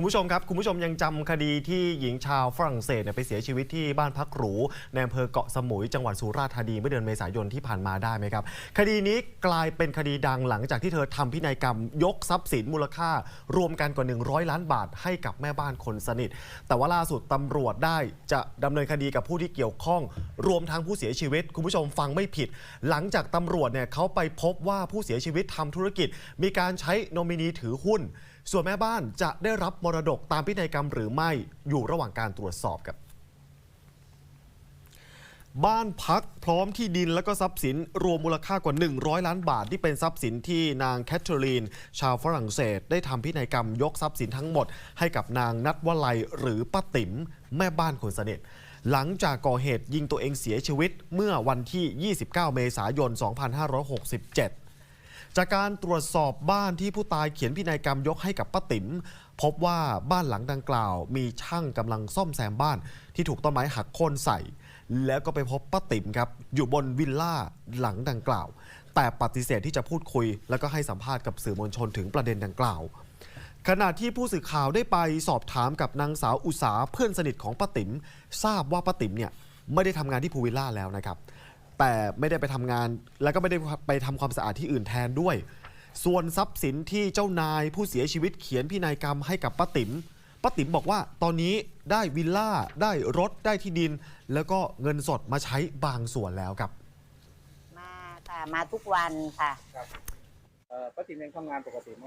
คุณผู้ชมครับ คุณผู้ชมยังจำคดีที่หญิงชาวฝรั่งเศสไปเสียชีวิตที่บ้านพักหรูในอำเภอเกาะสมุยจังหวัดสุราษฎร์ธานีเมื่อเดือนเมษายนที่ผ่านมาได้ไหมครับ คดีนี้กลายเป็นคดีดังหลังจากที่เธอทำพินัยกรรม ยกทรัพย์สินมูลค่า รวมกันกว่า 100 ล้านบาทให้กับแม่บ้านคนสนิท แต่ว่าล่าสุดตำรวจได้จะดำเนินคดีกับผู้ที่เกี่ยวข้อง รวมทั้งผู้เสียชีวิต คุณผู้ชมฟังไม่ผิด หลังจากตำรวจเนี่ยเขาไปพบว่าผู้เสียชีวิตทำธุรกิจ มีการใช้โนมินีถือหุ้นส่วนแม่บ้านจะได้รับมรดกตามพินัยกรรมหรือไม่อยู่ระหว่างการตรวจสอบครับ บ้านพักพร้อมที่ดินและก็ทรัพย์สินรวมมูลค่ากว่า 100 ล้านบาทที่เป็นทรัพย์สินที่นางแคทเธอรีน ชาวฝรั่งเศส ได้ทำพินัยกรรมยกทรัพย์สินทั้งหมด ให้กับนางนัทวลัยหรือป้าติ๋มแม่บ้านคนสนิทหลังจากก่อเหตุยิงตัวเองเสียชีวิตเมื่อวันที่ 29 เมษายน 2567 จากการตรวจสอบบ้านที่ผู้ตายเขียนพินัยกรรมยกให้กับป้าติ๋มพบว่าบ้านหลังดังกล่าว มีช่างกำลังซ่อมแซมบ้าน ที่ถูกต้นไม้หักโค่นใส่ แล้วก็ไปพบป้าติ๋มครับ อยู่บนวิลล่าหลังดังกล่าว แต่ปฏิเสธที่จะพูดคุย แล้วก็ให้สัมภาษณ์กับสื่อมวลชนถึงประเด็นดังกล่าวขณะที่ผู้สื่อข่าวได้ไปสอบถามกับนางสาวอุสาเพื่อนสนิทของป้าติ๋มทราบว่าป้าติ๋มเนี่ยไม่ได้ทำงานที่พูวิลล่าแล้วนะครับ แต่ไม่ได้ไปทำงาน แล้วก็ไม่ได้ไปทำความสะอาดที่อื่นแทนด้วย ส่วนทรัพย์สินที่เจ้านายผู้เสียชีวิตเขียนพินัยกรรมให้กับป้าติ๋มป้าติ๋มบอกว่าตอนนี้ได้วิลล่า ได้รถได้ที่ดิน แล้วก็เงินสดมาใช้บางส่วนแล้วครับมาค่ะมาทุกวันค่ะครับเอ่อป้าติ๋มยังทำงานปกติไหม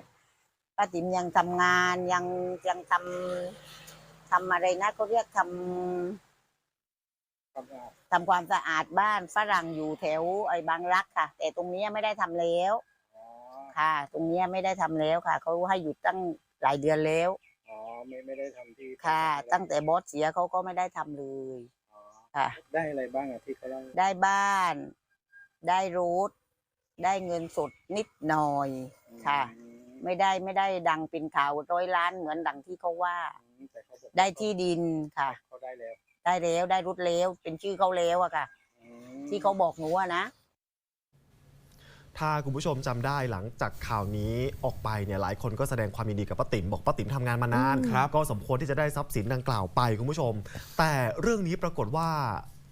ป้าติ๋มยังทำงานยังยังทำทำอะไรนะเขาเรียกทำ ทำงานทำความสะอาดบ้านฝรั่งอยู่แถวไอ้บางรักค่ะ แต่ตรงเนี้ยไม่ได้ทำแล้วอ๋อค่ะ ตรงเนี้ยไม่ได้ทำแล้วค่ะเขาให้หยุดตั้งหลายเดือนแล้ว อ๋อไม่ไม่ได้ทำที่ค่ะไม่ได้ตั้งแต่บอสเสียเขาก็ไม่ได้ทำเลยอ๋อค่ะ ได้อะไรบ้างอะที่เขาเล่าได้บ้าน ได้รูทได้เงินสดนิดหน่อย ค่ะ อืมไม่ได้ไม่ได้ดังเป็นข่าวร้อยล้านเหมือนดังที่เขาว่าแต่เขาบอกได้ที่ดินค่ะ เขาได้แล้ว ได้แล้วได้รุดแล้วเป็นชื่อเขาแล้วอะค่ะอืมที่เขาบอกหนูอะนะ ถ้าคุณผู้ชมจำได้หลังจากข่าวนี้ออกไปเนี่ยหลายคนก็แสดงความยินดีกับป้าติ๋มบอกป้าติ๋มทำงานมานานอืมครับ ก็สมควรที่จะได้ทรัพย์สินดังกล่าวไปคุณผู้ชม แต่เรื่องนี้ปรากฏว่า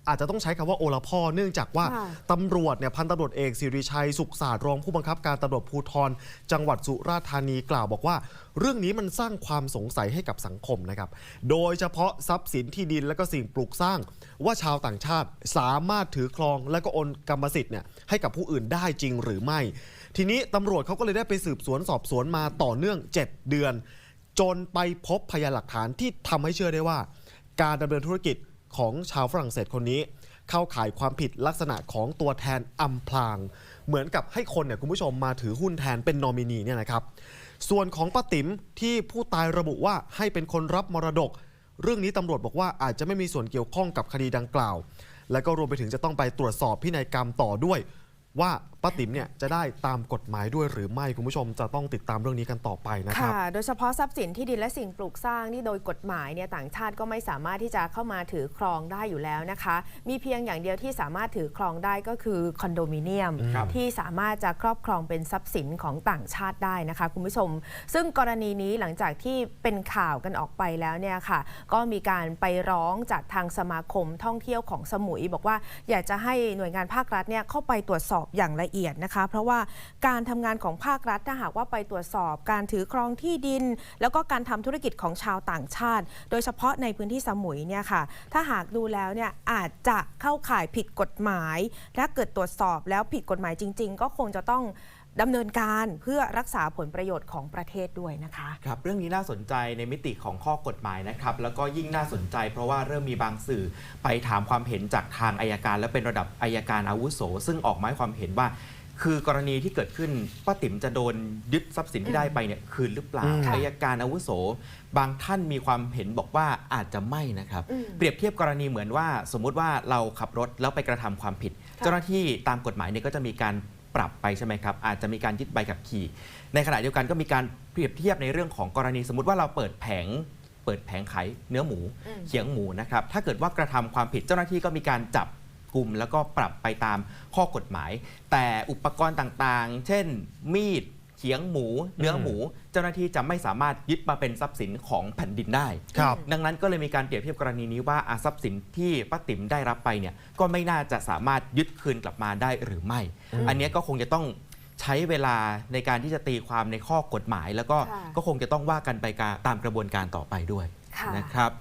อาจจะต้องใช้คำว่าโอละพ่อเนื่องจากว่าค่ะตำรวจเนี่ยพันตำรวจเอกสิริชัยสุขศาสตร์รองผู้บังคับการตำรวจภูธรจังหวัดสุราษฎร์ธานีกล่าวบอกว่า เรื่องนี้มันสร้างความสงสัยให้กับสังคมนะครับ โดยเฉพาะทรัพย์สินที่ดินและก็สิ่งปลูกสร้าง ว่าชาวต่างชาติสามารถถือครองและก็โอนกรรมสิทธิ์เนี่ยให้กับผู้อื่นได้จริงหรือไม่ ทีนี้ตำรวจเขาก็เลยได้ไปสืบสวนสอบสวนมาต่อเนื่อง 7 เดือน จนไปพบพยานหลักฐานที่ทำให้เชื่อได้ว่า การดำเนินธุรกิจ ของชาวฝรั่งเศสคนนี้ เข้าข่ายความผิดลักษณะของตัวแทนอำพราง เหมือนกับให้คนเนี่ยคุณผู้ชมมาถือหุ้นแทนเป็นนอมินีเนี่ยนะครับส่วนของป้าติ๋มที่ผู้ตายระบุว่าให้เป็นคนรับมรดก เรื่องนี้ตำรวจบอกว่าอาจจะไม่มีส่วนเกี่ยวข้องกับคดีดังกล่าว และก็รวมไปถึงจะต้องไปตรวจสอบพินัยกรรมต่อด้วย ว่าป้าติ๋มเนี่ยจะได้ตามกฎหมายด้วยหรือไม่คุณผู้ชมจะต้องติดตามเรื่องนี้กันต่อไปนะครับ ค่ะ โดยเฉพาะทรัพย์สินที่ดินและสิ่งปลูกสร้างที่โดยกฎหมายเนี่ยต่างชาติก็ไม่สามารถที่จะเข้ามาถือครองได้อยู่แล้วนะคะ มีเพียงอย่างเดียวที่สามารถถือครองได้ก็คือคอนโดมิเนียม ครับ ที่สามารถจะครอบครองเป็นทรัพย์สินของต่างชาติได้นะคะ คุณผู้ชม ซึ่งกรณีนี้หลังจากที่เป็นข่าวกันออกไปแล้วเนี่ยค่ะ ก็มีการไปร้องจากทางสมาคมท่องเที่ยวของสมุย บอกว่าอยากจะให้หน่วยงานภาครัฐเนี่ยเข้าไปตรวจสอบอย่างละเอียดนะคะ เพราะว่าการทำงานของภาครัฐถ้าหากว่าไปตรวจสอบการถือครองที่ดิน แล้วก็การทำธุรกิจของชาวต่างชาติ โดยเฉพาะในพื้นที่สมุยเนี่ยค่ะ ถ้าหากดูแล้วเนี่ยอาจจะเข้าข่ายผิดกฎหมาย ถ้าเกิดตรวจสอบแล้วผิดกฎหมายจริง ๆ ก็คงจะต้อง ดำเนินการเพื่อรักษาผลประโยชน์ของประเทศด้วยนะคะครับเรื่องนี้น่าสนใจในมิติของข้อกฎหมายนะครับ แล้วก็ยิ่งน่าสนใจ เพราะว่าเริ่มมีบางสื่อไปถามความเห็นจากทางอายการ และเป็นระดับอายการอาวุโส ซึ่งออกมาให้ความเห็นว่า คือกรณีที่เกิดขึ้นป้าติ๋มจะโดนยึดทรัพย์สินที่ได้ไปเนี่ยคืนหรือเปล่าอืมค่ะอายการอาวุโส บางท่านมีความเห็นบอกว่าอาจจะไม่นะครับอืมเปรียบเทียบกรณีเหมือนว่า สมมุติว่าเราขับรถแล้วไปกระทำความผิด เจ้าหน้าที่ตามกฎหมายเนี่ยก็จะมีการ ปรับไปใช่ไหมครับ อาจจะมีการยึดใบขับขี่ ในขณะเดียวกันก็มีการเปรียบเทียบในเรื่องของกรณีสมมติว่าเราเปิดแผงเปิดแผงขายเนื้อหมูอืมเขียงหมูนะครับถ้าเกิดว่ากระทำความผิดเจ้าหน้าที่ก็มีการจับกลุ่มแล้วก็ปรับไปตามข้อกฎหมาย แต่อุปกรณ์ต่างๆ เช่น มีด เเขียงหมูเนื้อหมู เจ้าหน้าที่จะไม่สามารถยึดมาเป็นทรัพย์สินของแผ่นดินได้ ครับ ดังนั้นก็เลยมีการเปรียบเทียบกรณีนี้ว่าอาทรัพย์สินที่ป้าติ๋มได้รับไปเนี่ยก็ไม่น่าจะสามารถยึดคืนกลับมาได้หรือไม่ อันเนี้ยก็คงจะต้องใช้เวลาในการที่จะตีความในข้อกฎหมาย แล้วก็ค่ะ ก็คงจะต้องว่ากันไปตามกระบวนการต่อไปด้วยค่ะ นะครับ